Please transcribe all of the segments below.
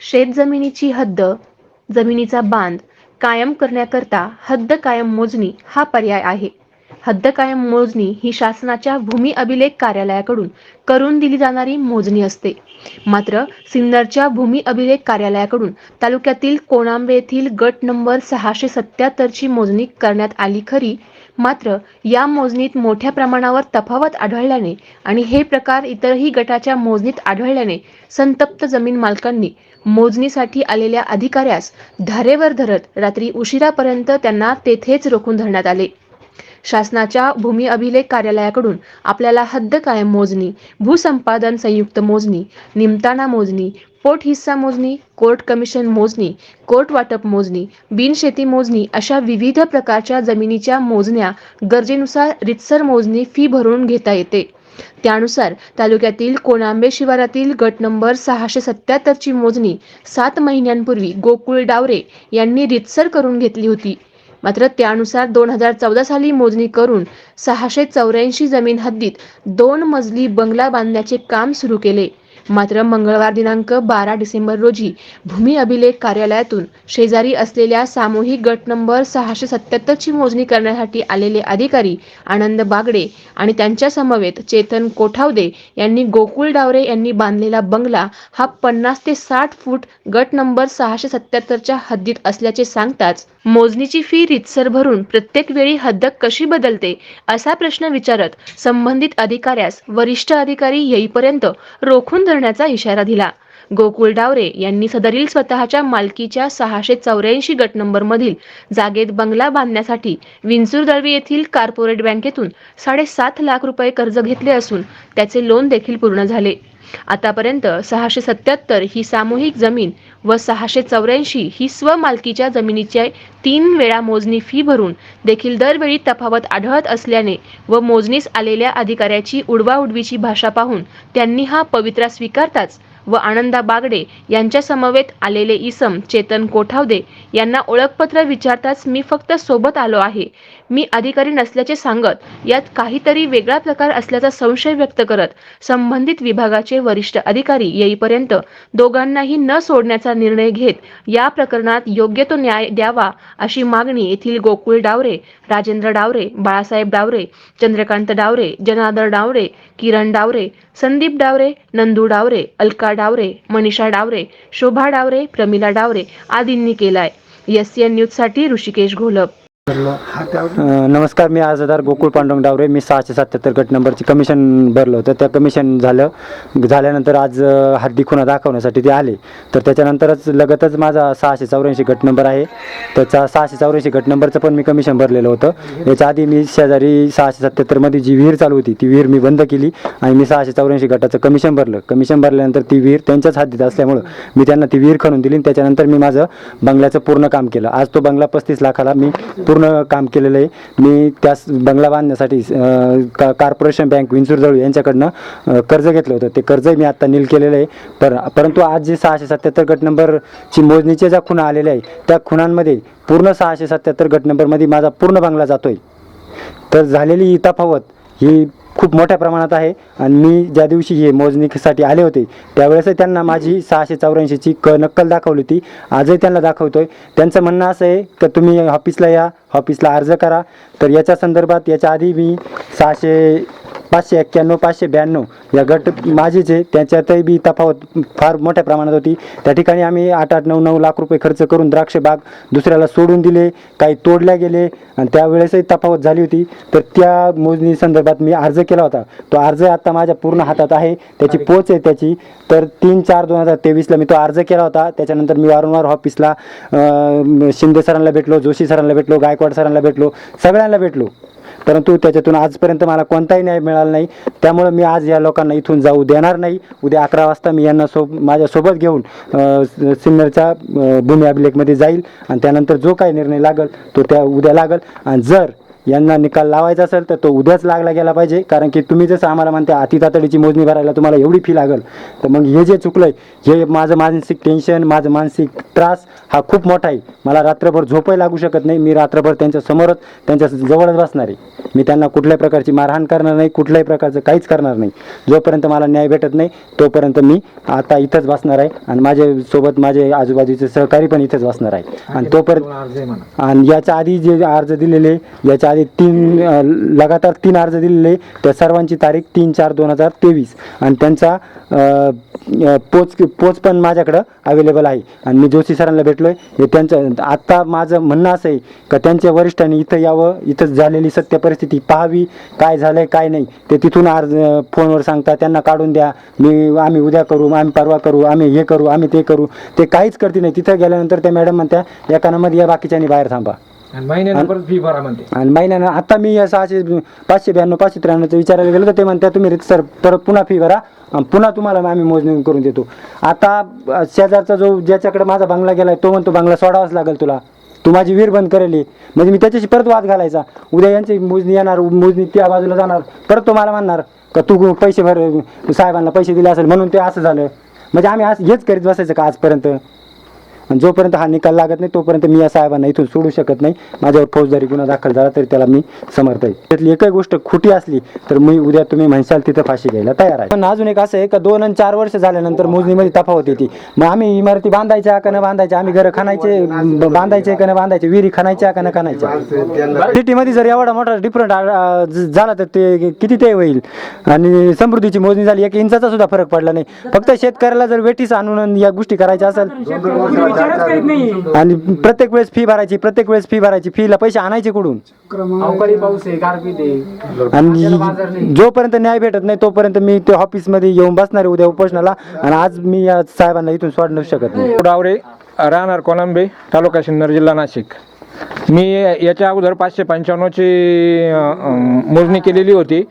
शेत जमिनीची हद्द जमिनीचा बांध कायम करण्याकरता हद्द कायम मोजणी हा पर्याय आहे. हद्द कायम मोजणी ही शासनाच्या भूमी अभिलेख कार्यालयाकडून करून दिली जाणारी मोजणी असते. मात्र सिन्नरच्या भूमी अभिलेख कार्यालयाकडून तालुक्यातील कोणांबे येथील गट नंबर सहाशे सत्याहत्तरची मोजणी करण्यात आली खरी मात्र या मोजणीत मोठ्या प्रमाणावर तफावत आढळल्याने आणि हे प्रकार इतरही गटाच्या मोजणीत आढळल्याने संतप्त जमीन मालकांनी मोजणीसाठी आलेल्या अधिकाऱ्यास धारेवर धरत रात्री उशिरापर्यंत त्यांना तेथेच रोखून धरण्यात आले. शासनाच्या भूमी अभिलेख कार्यालयाकडून आपल्याला हद्द कायम मोजणी भूसंपादन संयुक्त मोजणी निमताना मोजणी पोट हिस्सा मोजणी कोर्ट कमिशन मोजणी कोर्ट वाटप मोजणी बिनशेती मोजणी अशा विविध प्रकारच्या जमिनीच्या मोजण्या गरजेनुसार रितसर मोजणी फी भरून घेता येते. त्यानुसार तालुक्यातील कोणांबे शिवारातील गट नंबर सहाशे सत्याहत्तरची मोजणी सात महिन्यांपूर्वी गोकुळ डावरे यांनी रितसर करून घेतली होती. मात्र त्यानुसार दोन हजार चौदा साली मोजणी करून सहाशे चौऱ्याऐंशी जमीन हद्दीत दोन मजली बंगला बांधण्याचे काम सुरू केले. मात्र मंगळवार दिनांक बारा डिसेंबर रोजी भूमी अभिलेख कार्यालयातून शेजारी असलेल्या सामूहिक गट नंबर सहाशे सत्याहत्तरची मोजणी करण्यासाठी आलेले अधिकारी आनंद बागडे आणि त्यांच्या समवेत चेतन कोठावदे यांनी गोकुळ डावरे यांनी बांधलेला बंगला हा पन्नास ते साठ फूट गट नंबर सहाशे सत्याहत्तरच्या हद्दीत असल्याचे सांगताच मोजणीची फी रितसर भरून प्रत्येक वेळी हद्दक कशी बदलते असा प्रश्न विचारत संबंधित अधिकाऱ्यास वरिष्ठ अधिकारी येईपर्यंत रोखून धरण्याचा इशारा दिला. गोकुळ डावरे यांनी सदरील स्वतःच्या मालकीच्या सहाशे चौऱ्याऐंशी गट नंबर मधील जागेत बंगला बांधण्यासाठी विंचूर दळवी येथील कॉर्पोरेट बँकेतून साडेसात लाख रुपये कर्ज घेतले असून त्याचे लोन देखील पूर्ण झाले. आतापर्यंत सहाशे सत्याहत्तर ही सामूहिक जमीन व सहाशे चौऱ्याऐंशी ही स्वमालकीच्या जमिनीचे तीन वेळा मोजणी फी भरून देखील दरवेळी तफावत आढळत असल्याने व मोजणीस आलेल्या अधिकाऱ्याची उडवाउडवीची भाषा पाहून त्यांनी हा पवित्रा स्वीकारताच व आनंदा बागडे यांच्या समवेत आलेले इसम चेतन कोठावदे यांना ओळखपत्र विचारताच मी फक्त सोबत आलो आहे. मी अधिकारी नसल्याचे सांगत यात काहीतरी वेगळा प्रकार असल्याचा संशय व्यक्त करत संबंधित विभागाचे वरिष्ठ अधिकारी येईपर्यंत दोघांनाही न सोडण्याचा निर्णय घेत या प्रकरणात योग्य तो न्याय द्यावा अशी मागणी येथील गोकुळ डावरे राजेंद्र डावरे बाळासाहेब डावरे चंद्रकांत डावरे जनार्दन डावरे किरण डावरे संदीप डावरे नंदू डावरे अलका डावरे मनीषा डावरे शोभा डावरे प्रमिला डावरे आदींनी केलाय. एस एन न्यूजसाठी ऋषिकेश घोलप. नमस्कार मी आजदार गोकुळ पांडुरंग डावरे. मी सहाशे सत्याहत्तर गट नंबरची कमिशन भरलं होतं. त्या कमिशन झालं झाल्यानंतर आज हद्दी खुणा दाखवण्यासाठी ते आले. तर त्याच्यानंतरच लगतच माझा सहाशे चौऱ्याऐंशी गट नंबर आहे. त्याचा सहाशे चौऱ्याऐंशी गट नंबरचं पण मी कमिशन भरलेलं होतं. याच्या आधी मी शेजारी सहाशे सत्याहत्तरमध्ये जी विहीर चालू होती ती विहीर मी बंद केली आणि मी सहाशे चौऱ्याऐंशी गटाचं कमिशन भरलं. कमिशन भरल्यानंतर ती विहीर त्यांच्याच हद्दीत असल्यामुळं मी त्यांना ती विहीर खणून दिली त्याच्यानंतर मी माझं बंगल्याचं पूर्ण काम केलं. आज तो बंगला पस्तीस लाखाला मी पूर्ण पूर्ण काम केलेलं आहे. मी त्यास बंगला बांधण्यासाठी का कार्पोरेशन बँक विंचूरजवळ यांच्याकडनं कर्ज घेतलं होतं. ते कर्ज मी आत्ता नील केलेलं आहे. पर परंतु आज जे सहाशे सत्याहत्तर गट नंबरची मोजणीच्या ज्या खुणा आलेल्या आहे त्या खुणांमध्ये पूर्ण सहाशे सत्याहत्तर गट नंबरमध्ये माझा पूर्ण बंगला जातो आहे तर झालेली ही तफावत ही खूप मोठ्या प्रमाणात आहे. आणि मी ज्या दिवशी हे मोजणीसाठी आले होते त्यावेळेस त्यांना माझी सहाशे चौऱ्याऐंशीची क नक्कल दाखवली होती. आजही त्यांना दाखवतोय. त्यांचं म्हणणं असं आहे की तुम्ही ऑफिसला या ऑफिसला अर्ज करा. तर याच्या संदर्भात याच्या आधी मी सहाशे पाचशे एक्क्याण्णव पाचशे ब्याण्णव या गट माझेच आहे त्याच्यातही बी तफावत फार मोठ्या प्रमाणात होती. त्या ठिकाणी आम्ही आठ आठ नऊ नऊ लाख रुपये खर्च करून द्राक्ष बाग दुसऱ्याला सोडून दिले. काही तोडल्या गेले आणि त्यावेळेसही तफावत झाली होती. तर त्या मोजणी संदर्भात मी अर्ज केला होता. तो अर्ज आता माझ्या पूर्ण हातात आहे. त्याची पोच आहे त्याची. तर तीन चार दोन हजार तेवीसला मी तो अर्ज केला होता. त्याच्यानंतर मी वारंवार ऑफिसला शिंदे सरांना भेटलो जोशी सरांना भेटलो गायकवाड सरांना भेटलो सगळ्यांना भेटलो. परंतु त्याच्यातून आजपर्यंत मला कोणताही न्याय मिळाला नाही. त्यामुळं मी आज या लोकांना इथून जाऊ देणार नाही. उद्या अकरा वाजता मी यांना सोब माझ्यासोबत घेऊन सिन्नरच्या भूमी अभिलेखमध्ये जाईल. आणि त्यानंतर जो काही निर्णय लागल तो त्या उद्या लागल. आणि जर यांना निकाल लावायचा असेल तर तो उद्याच लागला गेला पाहिजे. कारण की तुम्ही जसं आम्हाला म्हणते अति तातडीची मोजणी भरायला तुम्हाला एवढी फी लागेल. तर मग हे जे चुकलंय हे माझं मानसिक टेन्शन माझं मानसिक त्रास हा खूप मोठा आहे. मला रात्रभर झोपही लागू शकत नाही. मी रात्रभर त्यांच्या समोरच त्यांच्या जवळच बसणार आहे. मी त्यांना कुठल्याही प्रकारची मारहाण करणार नाही कुठल्याही प्रकारचं काहीच करणार नाही. जोपर्यंत मला न्याय भेटत नाही तोपर्यंत मी आता इथंच बसणार आहे आणि माझ्यासोबत माझे आजूबाजूचे सहकारी पण इथंच बसणार आहे. आणि तोपर्यंत आणि याच्या आधी जे अर्ज दिलेले याच्या आधी तीन लगातार तीन अर्ज दिलेले. त्या सर्वांची तारीख तीन चार दोन हजार तेवीस. आणि त्यांचा पोच पोच पण माझ्याकडं अवेलेबल आहे. आणि मी जोशी सरांना भेटलो आहे हे त्यांचं आत्ता माझं म्हणणं असं आहे का त्यांच्या वरिष्ठांनी इथं यावं इथं झालेली सत्य परिस्थिती पाहावी काय झालंय काय नाही ते तिथून अर्ज फोनवर सांगतात त्यांना काढून द्या. मी आम्ही उद्या करू आम्ही परवा करू आम्ही हे करू आम्ही ते करू. ते काहीच करते नाही. तिथं गेल्यानंतर त्या मॅडम म्हणत्या एका मध्ये या बाकीच्यानी बाहेर थांबा. आणि महिन्यानं परत फी भरा म्हणते. आणि महिन्यानं आता मी या सहाशे पाचशे ब्याण्णव पाचशे त्र्याण्णवचं विचारायला गेलो तर ते म्हणतात तुम्ही सर परत पुन्हा फी भरा आणि पुन्हा तुम्हाला आम्ही मोजणी करून देतो. आता शेजारचा जो ज्याच्याकडे माझा बंगला गेलाय तो म्हणतो बंगला सोडावाच लागेल तुला. तू माझी वीर बंद करेल. म्हणजे मी त्याच्याशी परत वाद घालायचा. उद्या यांची मोजणी येणार मोजणी त्या बाजूला जाणार. परत तो मला म्हणणार का तू पैसे भर साहेबांना पैसे दिले असेल म्हणून ते असं झालं. म्हणजे आम्ही आज हेच करीत बसायचं का आजपर्यंत? आणि जोपर्यंत हा निकाल लागत नाही तोपर्यंत मी या साहेबांना इथून सोडू शकत नाही. माझ्यावर फौजदारी गुन्हा दाखल झाला तरी त्याला मी समर्थ आहे. त्यातली एकही गोष्ट खोटी असली तर मी उद्या तुम्ही म्हणशाल तिथं फाशी घ्यायला तयार आहे. पण अजून एक असं आहे का दोन आणि चार वर्ष झाल्यानंतर मोजणीमध्ये तफावत येते. मग आम्ही इमारती बांधायच्या का न बांधायच्या आम्ही घरं खाणायचे बांधायचे का न बांधायचे विहिरी खाणायच्या का न खाणायच्या? सिटीमध्ये जर एवढा मोठा डिफरंट झाला तर ते किती ते होईल? आणि समृद्धीची मोजणी झाली एक इंचाचा सुद्धा फरक पडला नाही. फक्त शेतकऱ्याला जर वेटीस आणून या गोष्टी करायच्या असेल आणि प्रत्येक वेळेस फी भरायची प्रत्येक वेळेस फी भरायची. फीला पैसे आणायचे कुठून? अवकाळी पाऊस आहे गारपीट आहे. आणि जोपर्यंत न्याय भेटत नाही तोपर्यंत मी ते ऑफिसमध्ये येऊन बसणार आहे उद्या उपोषणाला. आणि आज मी या साहेबांना इथून सोडणं शकत नाही. डावरे राहणार कोलंबे तालुका सिन्नर जिल्हा नाशिक. मी याच्या अगोदर पाचशे पंच्याण्णवची मोजणी केलेली होती.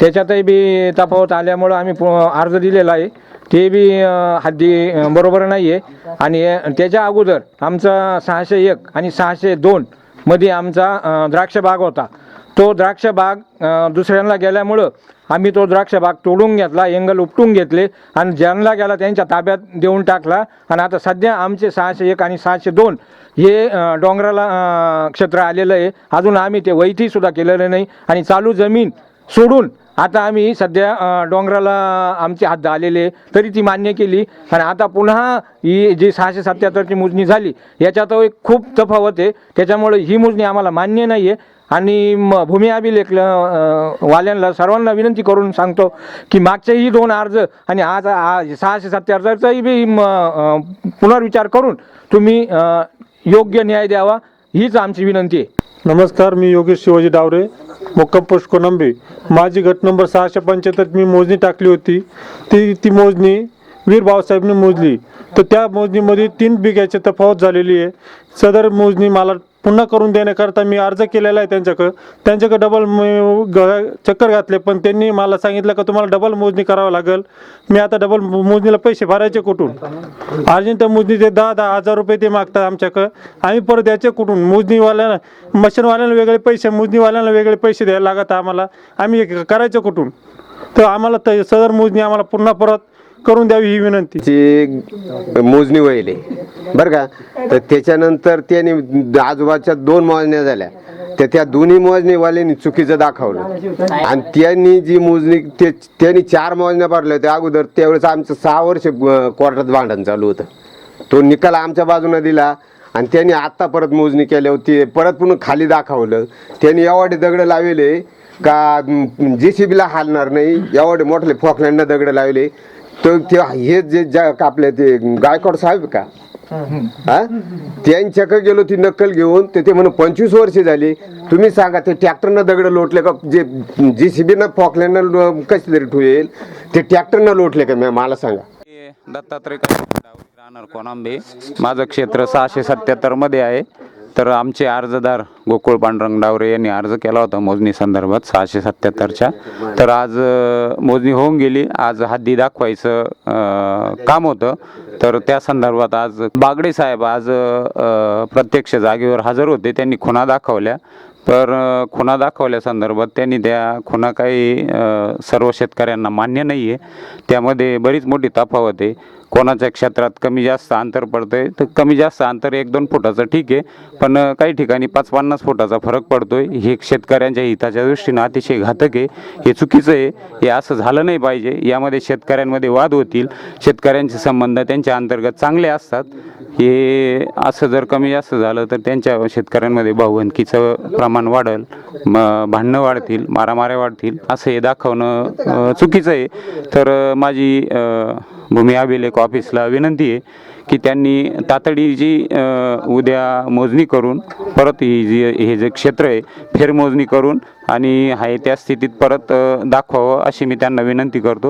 त्याच्यातही बी तफावत आल्यामुळं आम्ही पु- अर्ज दिलेला आहे. ते बी हद्दी बरोबर नाही आहे आणि त्याच्या अगोदर आमचा सहाशे एक आणि सहाशे दोन मध्ये आमचा द्राक्ष बाग होता. तो द्राक्ष बाग दुसऱ्यांना गेल्यामुळं आम्ही तो द्राक्ष बाग तोडून घेतला एंगल उपटून घेतले आणि ज्यांना गेला त्यांच्या ताब्यात देऊन टाकला. आणि आता सध्या आमचे सहाशे एक आणि सहाशे दोन हे डोंगराला क्षेत्र आलेलं आहे. अजून आम्ही ते वैथीसुद्धा केलेलं नाही. आणि चालू जमीन सोडून आता आम्ही सध्या डोंगराला आमचे हात आलेले तरी ती मान्य केली. आणि आता पुन्हा ही जी सहाशे सत्याहत्तरची मोजणी झाली याच्यात एक खूप तफावत आहे. त्याच्यामुळे ही मोजणी आम्हाला मान्य नाही आहे आणि म- भूमी अभिलेख वाल्यांना सर्वांना विनंती करून सांगतो की मागचेही दोन अर्ज आणि आज सहाशे सत्याहत्तरचाही बी म- पुनर्विचार करून तुम्ही योग्य न्याय द्यावा हीच आमची विनंती आहे. नमस्कार मी योगेश शिवाजी डावरे. मुक्काम पोस्ट माझी गट नंबर सहाशे पंच्याहत्तर मी मोजणी टाकली होती. ती ती मोजणी वीर भाऊसाहेबने मोजली. तर त्या मोजणीमध्ये तीन बिघ्याची तफावत झालेली आहे. सदर मोजणी मला पुन्हा करून देण्याकरता मी अर्ज केलेला आहे त्यांच्याकडं. त्यांच्याकडे डबल चक्कर घातले पण त्यांनी मला सांगितलं का तुम्हाला डबल मोजणी करावं लागेल. मी आता डबल मोजणीला पैसे भरायचे कुठून? अर्जंट मोजणीचे दहा दहा हजार रुपये ते मागतात आमच्याकडं. आम्ही परत द्यायचे कुठून? मोजणीवाल्याला मशीनवाल्यांना वेगळे पैसे मोजणीवाल्यांना वेगळे पैसे द्यायला लागत आम्हाला. आम्ही करायचं कुठून? तर आम्हाला त सदर मोजणी आम्हाला पुन्हा परत करून द्यावी ही विनंती. ची मोजणी वहिले बरं का? तर त्याच्यानंतर त्याने आजूबाजूच्या दोन मोजण्या झाल्या. तर त्या दोन्ही मोजणीवाल्यांनी चुकीचं दाखवलं. आणि त्यांनी जी मोजणी ते त्यांनी चार मोजण्या भरल्या होत्या. अगोदर त्यावेळेस आमचं सहा वर्ष कोर्टात भांडण चालू होतं. तो निकाल आमच्या बाजूने दिला. आणि त्यांनी आत्ता परत मोजणी केल्या होती. परत पुन्हा खाली दाखवलं. त्यांनी एवढे दगड लावले का जे सी बीला हालणार नाही. एवढे मोठले फोकल्यांना दगड लावले. तर ते हे जे ज्या कापले ते गायकवाड साहेब का? हा? त्यांच्याकडे गेलो ती नक्कल घेऊन ते ते म्हणून पंचवीस वर्ष झाली. तुम्ही सांगा ते ट्रॅक्टरनं दगड लोटले का? जे जी सी न फोकल्यानं कशी तरी ठेवेल? ते ट्रॅक्टरनं लोटले का? मॅम मला सांगा. दत्तात्रय राहणार कोणांबे माझं क्षेत्र सहाशे सत्याहत्तरमध्ये आहे. तर आमचे अर्जदार गोकुळ पांडुरंग डावरे यांनी अर्ज केला होता मोजणी संदर्भात सहाशे सत्याहत्तरच्या. तर आज मोजणी होऊन गेली. आज हद्दी दाखवायचं काम होतं. तर त्या संदर्भात आज बागडे साहेब आज प्रत्यक्ष जागेवर हजर होते. त्यांनी खुणा दाखवल्या. तर खुणा दाखवल्या संदर्भात त्यांनी त्या खुणा काही सर्व शेतकऱ्यांना मान्य नाही आहे त्यामध्ये बरीच मोठी तफावत आहे. कोणाच्या क्षेत्रात कमी जास्त अंतर पडतंय तर कमी जास्त अंतर एक दोन फुटाचं ठीक आहे. पण काही ठिकाणी पाच पन्नास फुटाचा फरक पडतोय. हे शेतकऱ्यांच्या हिताच्या दृष्टीनं अतिशय घातक आहे. हे चुकीचं आहे. हे असं झालं नाही पाहिजे. यामध्ये शेतकऱ्यांमध्ये वाद होतील. शेतकऱ्यांचे संबंध त्यांच्या अंतर्गत चांगले असतात. हे असं जर कमी जास्त झालं तर त्यांच्या शेतकऱ्यांमध्ये भावंकीचं प्रमाण वाढेल म भांडणं वाढतील मारामाऱ्या वाढतील असं हे दाखवणं चुकीचं आहे. तर माझी भूमी अभिलेख ऑफिसला विनंती आहे की त्यांनी तातडीची उद्या मोजणी करून परत ही जी हे जे क्षेत्र आहे फेरमोजणी करून आणि आहे त्या स्थितीत परत दाखवावं अशी मी त्यांना विनंती करतो.